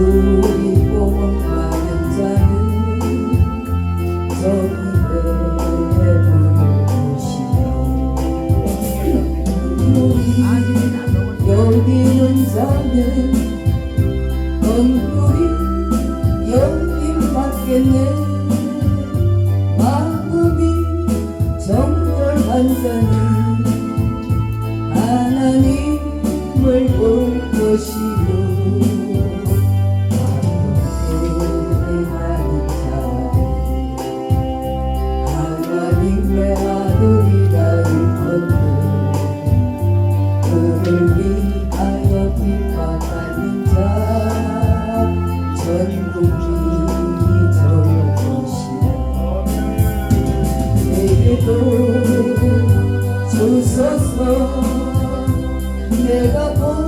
우리 보험하는 자는 저기 여기는 자는 얼굴이 열림 받겠네 마음이 정절한 자는 하나님을 볼 것이요. Baba.